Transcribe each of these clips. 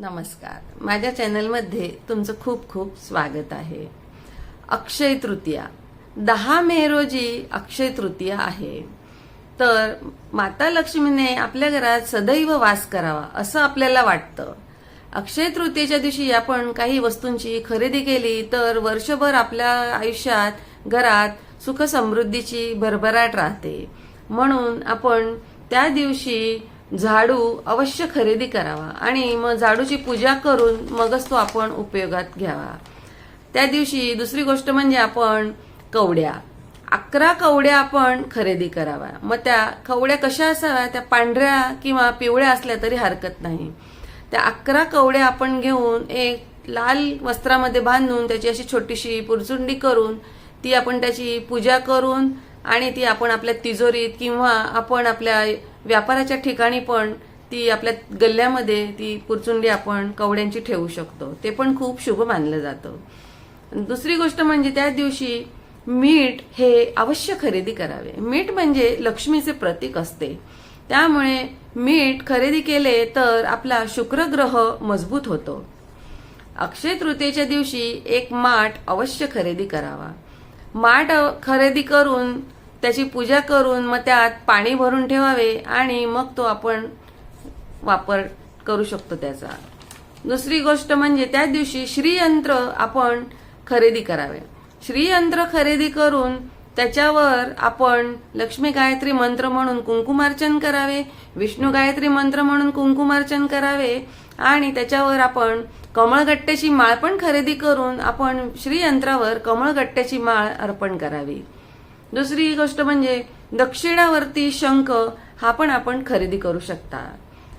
नमस्कार. माझ्या चॅनलमध्ये तुमचं खूप खूप स्वागत आहे. अक्षय तृतीया. दहा मे रोजी अक्षय तृतीया आहे. तर माता लक्ष्मीने आपल्या घरात सदैव वास करावा असं आपल्याला वाटतं. अक्षय तृतीयेच्या दिवशी आपण काही वस्तूंची खरेदी केली तर वर्षभर आपल्या आयुष्यात घरात सुख समृद्धीची भरभराट राहते. म्हणून आपण त्या दिवशी झाडू अवश्य खरेदी करावा आणि मग झाडूची पूजा करून मगच तो आपण उपयोगात घ्यावा. त्या दिवशी दुसरी गोष्ट म्हणजे आपण कवड्या. अकरा कवड्या आपण खरेदी कराव्या. मग त्या कवड्या कशा असाव्या? त्या पांढऱ्या किंवा पिवळ्या असल्या तरी हरकत नाही. त्या अकरा कवड्या आपण घेऊन एक लाल वस्त्रामध्ये बांधून त्याची अशी छोटीशी पुरचुंडी करून ती आपण त्याची पूजा करून आणि ती आपण आपल्या तिजोरीत किंवा आपण आपल्या व्यापाराच्या ठिकाणी पण ती आपल्या गल्ल्यामध्ये ती पुरचुंडी आपण कवड्यांची ठेवू शकतो. ते पण खूप शुभ मानलं जातं. दुसरी गोष्ट म्हणजे त्या दिवशी मीठ हे अवश्य खरेदी करावे. मीठ म्हणजे लक्ष्मीचे प्रतीक असते. त्यामुळे मीठ खरेदी केले तर आपला शुक्रग्रह मजबूत होतो. अक्षय तृतीयेच्या दिवशी एक माठ अवश्य खरेदी करावा. माठ खरेदी करून त्याची पूजा करून मग त्यात पाणी भरून ठेवावे आणि मग तो आपण वापर करू शकतो त्याचा. दुसरी गोष्ट म्हणजे त्या दिवशी श्रीयंत्र आपण खरेदी करावे. श्रीयंत्र खरेदी करून त्याच्यावर आपण लक्ष्मी गायत्री मंत्र म्हणून कुंकुमार्चन करावे विष्णू गायत्री मंत्र म्हणून कुंकुमार्चन करावे आणि त्याच्यावर आपण कमळगट्ट्याची माळ पण खरेदी करून आपण श्रीयंत्रावर कमळगट्ट्याची माळ अर्पण करावी. दुसरी गोष्ट म्हणजे दक्षिणावर्ती शंख हा पण आपण खरेदी करू शकता.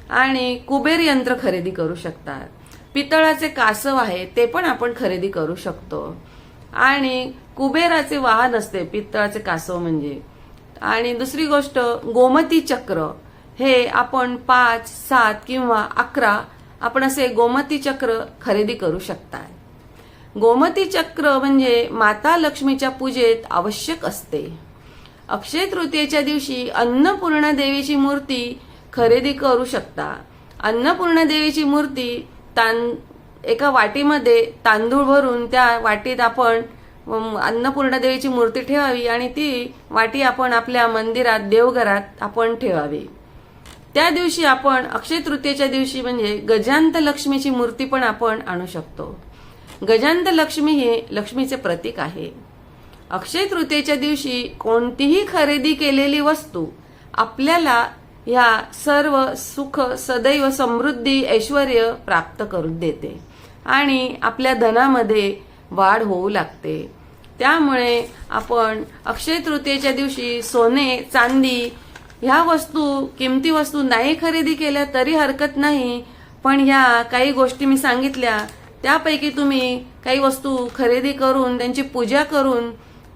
आणि कुबेर यंत्र खरेदी करू शकतात पितळाचे कासव आहे ते पण आपण खरेदी करू शकतो. आणि कुबेराचे वाहन असते पितळाचे कासव म्हणजे. आणि दुसरी गोष्ट गोमती चक्र. हे आपण पाच सात किंवा अकरा आपण असे गोमती चक्र खरेदी करू शकताय. गोमती चक्र म्हणजे माता लक्ष्मीच्या पूजेत आवश्यक असते. अक्षय तृतीयेच्या दिवशी अन्नपूर्णा देवीची मूर्ती खरेदी करू शकता. अन्नपूर्णा देवीची मूर्ती तां एका वाटीमध्ये तांदूळ भरून त्या वाटीत आपण अन्नपूर्णा देवीची मूर्ती ठेवावी आणि ती वाटी आपण आपल्या मंदिरात देवघरात आपण ठेवावी. त्या दिवशी आपण अक्षय तृतीयेच्या दिवशी म्हणजे गजांत लक्ष्मीची मूर्ती पण आपण आणू शकतो. गजांत लक्ष्मी हे लक्ष्मीचे प्रतीक आहे. अक्षय तृतीयेच्या दिवशी कोणतीही खरेदी केलेली वस्तू आपल्याला ह्या सर्व सुख सदैव समृद्धी ऐश्वर प्राप्त करून देते. आणि आपल्या धनामध्ये वाढ होऊ लागते. त्यामुळे आपण अक्षय तृतीयेच्या दिवशी सोने चांदी ह्या वस्तू किमती वस्तू नाही खरेदी केल्या तरी हरकत नाही. पण ह्या काही गोष्टी मी सांगितल्या. त्यापैकी तुम्ही काही वस्तू खरेदी करून त्यांची पूजा करून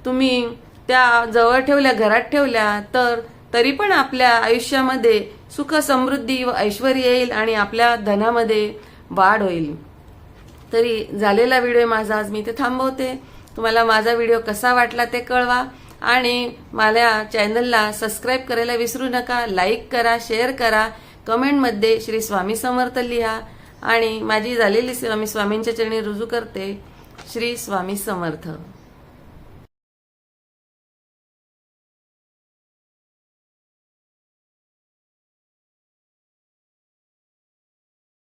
तुम्ही त्या जवळ ठेवल्या घरात ठेवल्या तर तरी पण आपल्या आयुष्यामध्ये सुख समृद्धी व ऐश्वर येईल आणि आपल्या धनामध्ये वाढ होईल. तरी झालेला व्हिडिओ माझा आज मी ते थांबवते. तुम्हाला माझा व्हिडिओ कसा वाटला ते कळवा. आणि माझ्या चॅनलला सबस्क्राईब करायला विसरू नका लाईक करा शेअर करा. कमेंटमध्ये श्री स्वामी समर्थ लिहा. आणि माझी झालेली सेवा मी स्वामींच्या चरणी रुजू करते. श्री स्वामी समर्थ.